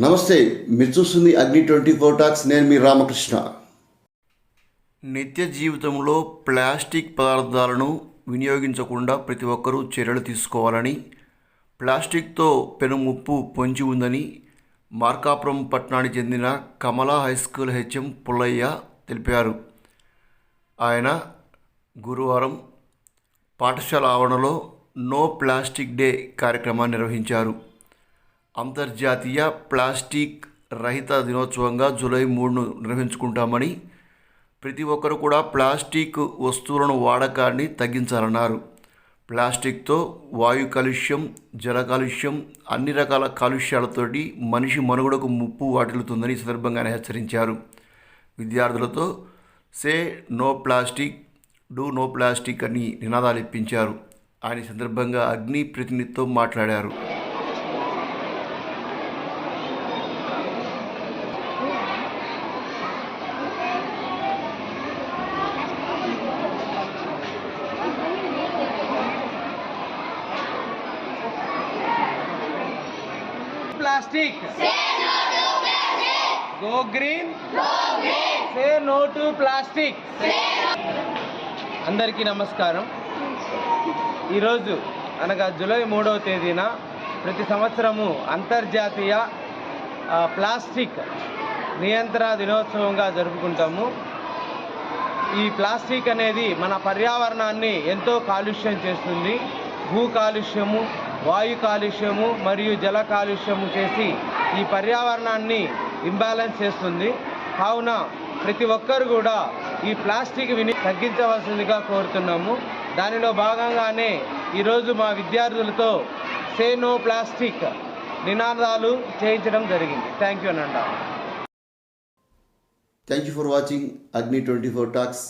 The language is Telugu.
నమస్తే మీరు చూస్తుంది అగ్ని ట్వంటీ ఫోర్ టాక్స్ నేను మీ రామకృష్ణ. నిత్య జీవితంలో ప్లాస్టిక్ పదార్థాలను వినియోగించకుండా ప్రతి ఒక్కరూ చర్యలు తీసుకోవాలని ప్లాస్టిక్తో పెను ముప్పు పొంచి ఉందని మార్కాపురం పట్టణానికి చెందిన Kamala high school HM Pullaiah తెలిపారు. ఆయన గురువారం పాఠశాల ఆవరణలో నో ప్లాస్టిక్ డే కార్యక్రమాన్ని నిర్వహించారు. అంతర్జాతీయ ప్లాస్టిక్ రహిత దినోత్సవంగా జూలై మూడును నిర్వహించుకుంటామని ప్రతి ఒక్కరు కూడా ప్లాస్టిక్ వస్తువులను వాడకాన్ని తగ్గించాలన్నారు. ప్లాస్టిక్తో వాయు కాలుష్యం జల కాలుష్యం అన్ని రకాల కాలుష్యాలతోటి మనిషి మనుగడకు ముప్పు వాటిల్లుతుందని సందర్భంగానే సందర్భంగా ఆయన హెచ్చరించారు. విద్యార్థులతో say no plastic do no plastic అని నినాదాలు ఇప్పించారు. ఆయన సందర్భంగా అగ్ని ప్రతినిధితో మాట్లాడారు. Plastic. Go green say no to plastic అందరికీ నమస్కారం. ఈరోజు అనగా జూలై మూడవ తేదీన ప్రతి సంవత్సరము అంతర్జాతీయ ప్లాస్టిక్ నియంత్రణ దినోత్సవంగా జరుపుకుంటాము. ఈ ప్లాస్టిక్ అనేది మన పర్యావరణాన్ని ఎంతో కాలుష్యం చేస్తుంది. భూ కాలుష్యము వాయు కాలుష్యము మరియు జల కాలుష్యము చేసి ఈ పర్యావరణాన్ని ఇంబ్యాలెన్స్ చేస్తుంది. కావున ప్రతి ఒక్కరు కూడా ఈ ప్లాస్టిక్ విని తగ్గించవలసిందిగా కోరుతున్నాము. దానిలో భాగంగానే ఈరోజు మా విద్యార్థులతో సే నో ప్లాస్టిక్ నినాదాలు చేయించడం జరిగింది. థ్యాంక్ యూ అనండి. Thank you for watching Agni twenty four talks